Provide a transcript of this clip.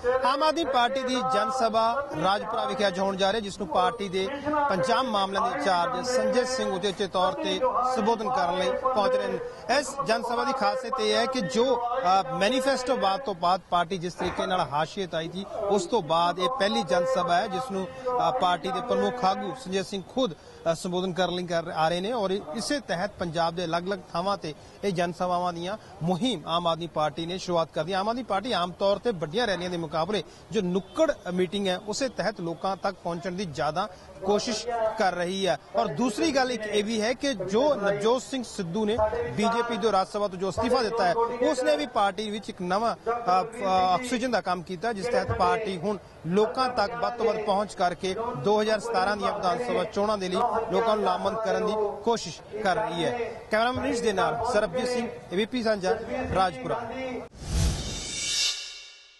Aam Aadmi party ਦੀ ਜਨ ਸਭਾ ਰਾਜਪੁਰਾ ਵਿਖੇ ਅੱਜ ਹੋਣ ਜਾ ਰਹੀ ਹੈ, ਜਿਸ ਨੂੰ ਪਾਰਟੀ ਦੇ ਪੰਜਾਬ ਮਾਮਲਿਆਂ ਦੇ ਇੰਚਾਰਜ ਸੰਜੇ ਸਿੰਘ ਉਚੇਚੇ ਤੌਰ ਤੇ ਸੰਬੋਧਨ ਕਰਨ ਲਈ ਪਹੁੰਚ ਰਹੇ ਨੇ। ਇਸ ਜਨ ਸਭਾ ਦੀ ਖਾਸੀਅਤ ਇਹ ਹੈ ਕਿ ਜੋ ਮੈਨੀਫੈਸਟੋ ਬਾਅਦ ਤੋਂ ਬਾਅਦ ਪਾਰਟੀ ਜਿਸ ਤਰੀਕੇ ਨਾਲ ਹਾਸ਼ੀਅਤ ਆਈ ਸੀ, ਉਸ ਤੋਂ ਬਾਅਦ ਇਹ ਪਹਿਲੀ ਜਨ ਸਭਾ ਹੈ, ਜਿਸ ਨੂੰ ਪਾਰਟੀ ਦੇ ਪ੍ਰਮੁੱਖ ਆਗੂ ਸੰਜੇ ਸਿੰਘ ਖੁਦ ਸੰਬੋਧਨ ਕਰਨ ਲਈ ਕਰ ਆ ਰਹੇ ਨੇ ਔਰ ਇਸੇ ਤਹਿਤ ਪੰਜਾਬ ਦੇ ਅਲੱਗ-ਅਲੱਗ ਥਾਵਾਂ ਤੇ ਇਹ ਜਨ ਸਭਾਵਾਂ ਦੀਆਂ ਮੁਹਿੰਮ ਆਮ ਆਦਮੀ ਪਾਰਟੀ ਨੇ ਸ਼ੁਰੂਆਤ ਕਰਦੀ ਆਮ ਆਦਮੀ ਪਾਰਟੀ ਆਮ ਤੌਰ ਤੇ ਵੱਡੀਆਂ ਰੈਲੀਆਂ ਦੇ ਮੁਕਾਬਲੇ ਜੋ ਨੁੱਕੜ ਮੀਟਿੰਗ ਹੈ, ਉਸੇ ਤਹਿਤ ਲੋਕਾਂ ਤੱਕ ਪਹੁੰਚਣ ਦੀ ਜ਼ਿਆਦਾ ਕੋਸ਼ਿਸ਼ ਕਰ ਰਹੀ ਹੈ। ਔਰ ਦੂਸਰੀ ਗੱਲ ਇੱਕ ਇਹ ਵੀ ਹੈ ਕਿ ਜੋ ਨਵਜੋਤ ਸਿੰਘ ਸਿੱਧੂ ਨੇ ਬੀਜੇਪੀ ਦੇ ਰਾਜ ਸਭਾ ਤੋਂ ਜੋ ਅਸਤੀਫਾ ਦਿੱਤਾ ਹੈ, ਉਸਨੇ ਵੀ ਪਾਰਟੀ ਵਿੱਚ ਇੱਕ ਨਵਾਂ ਆਕਸੀਜਨ ਦਾ ਕੰਮ ਕੀਤਾ, ਜਿਸ ਤਹਿਤ ਪਾਰਟੀ ਹੁਣ ਲੋਕਾਂ ਤੱਕ ਵੱਧ ਤੋਂ ਵੱਧ ਪਹੁੰਚ ਕਰਕੇ 2017 ਦੀਆਂ ਵਿਧਾਨ ਸਭਾ ਚੋਣਾਂ ਦੇ ਲਈ ਲੋਕਾਂ ਨੂੰ ਲਾਮਬੰਦ ਕਰਨ ਦੀ ਕੋਸ਼ਿਸ਼ ਕਰ ਰਹੀ ਹੈ। ਕੈਮਰਾਮੈਨ ਮਨੀਸ਼ ਦੇ ਨਾਲ ਸਰਬਜੀਤ ਸਿੰਘ ਏਬੀਪੀ ਸਾਂਝਾ, ਰਾਜਪੁਰਾ।